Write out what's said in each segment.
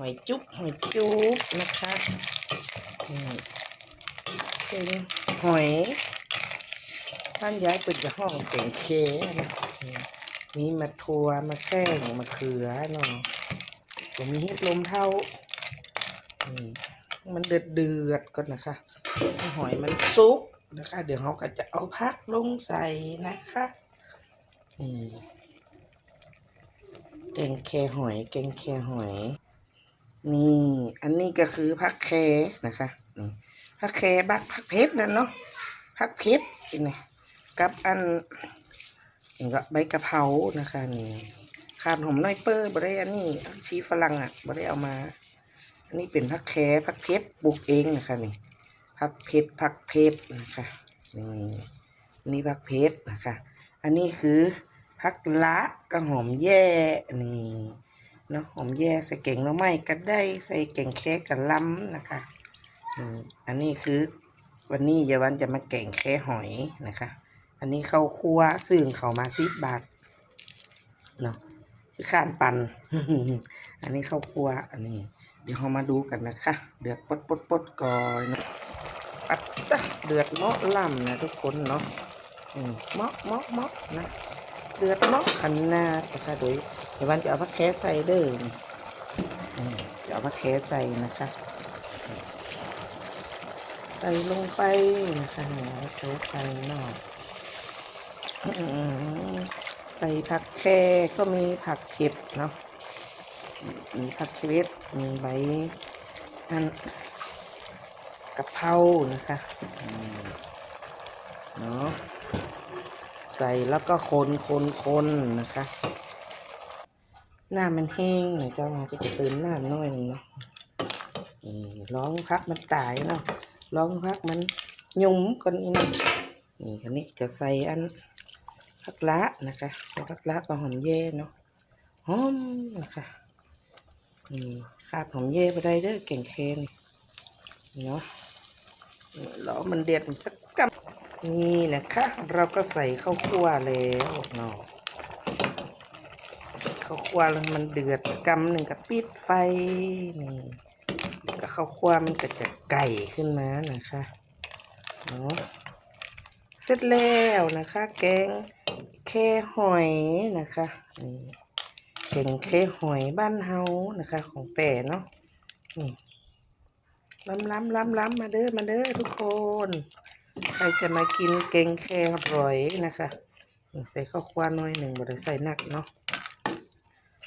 หอยจุ๊บหอยจุ๊บนะคะนี่เป็นหอยบ้านย้ายเป็นจะห้องเก่งเคนะนี่มีมาทัวมาแข้งมาเขือเนาะผมมีฮิตลมเท่ามันเดือดเดือดก่อนนะคะหอยมันซุกนะคะ เดี๋ยวเขาก็จะเอาพักลงใส่นะคะแกงแคหอย แกงแคหอย นี่ อันนี้ก็คือผักแคนะคะนี่ผักแคบักผักเพชรนั่นเนาะผักเพชรนี่กับอันนี่ก็ใบกะเพรานะคะนี่ขาดหอมน้อยเปอร์บ่ได้อันนี้ชีฝรั่งอะบ่ไดเอามา อันนี้เป็นผักแคผักเพชรปลูกเองนะคะนี่ผักเพชรผักเพชรนะคะนี่นี่ผักเพชรนะคะ อันนี้คือผักละกับหอมแย่นี่ นาะหอมแย่ใส่เก่งแล้วไม่ก็ได้ใส่เก่งแค่กับล้ำนะคะอันนี้คือวันนี้เยาวันจะมาแก่งแค่หอยนะคะ อันนี้เข้าครัวซึ่งเขามาสิบบาทเนาะคือข้านปัน อันนี้เข้าครัวอันนี้ เดี๋ยวเรามาดูกันนะคะ เดือดปดปดปดก่อนนะปัดจ้ะเดือดเนาะล่ำนะทุกคนเนาะอืมเมาะเมาะเมาะนะ เดือดเมาะขันนาดนะคะโดยเดี๋ยววันจะเอาผักแคสใส่เด้อนี่อืมจะเอาผักแคสใส่นะคะ ใส่ลงไปนะคะเนี่ยผักแคใส่เนาะอืมใส่ผักแคก็มีผักเผ็ดเนาะมีผักเผ็ดมีใบอันกะเพรานะคะเนาะ ใส่แล้วก็คนคนคนนะคะหน้ามันแห้งหน่อยเจ้ามาก็จะเติมหน้าน้อยหนึงเนาะร้องพักมันตายเนาะร้องพักมันยุ่มก่อนนี่นะนี่คันนี้จะใส่อันพักละนะคะพักละกับหอมแย่เนาะหอมนะคะนี่ขาดหอมแย่ไปได้เด้อแก่งแคนนี่เนาะนี่รอมันเดือดสักก นี่นะคะ เราก็ใส่ข้าวคั่วแล้วเนาะข้าวคั่วแล้วมันเดือดกำหนึ่งกับปิดไฟนี่ก็ข้าวคั่วมันก็จะไก่ขึ้นมานะคะเนาะเสร็จแล้วนะคะ แกงแค่หอยนะคะนี่แกงแค่หอยบ้านเฮานะคะ ของแปรเนาะนี่ล้ำล้ำล้ำล้ำมาเด้อมาเด้อทุกคน ใครจะมากินเกงแครอยนะคะนี่ใส่ข้าวคว้าน้อยหนึ่งบไดใส่นักเนาะ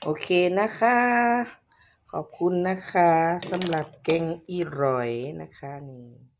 โอเคนะคะ ขอบคุณนะคะสำหรับเกงอีรอยนะคะนี่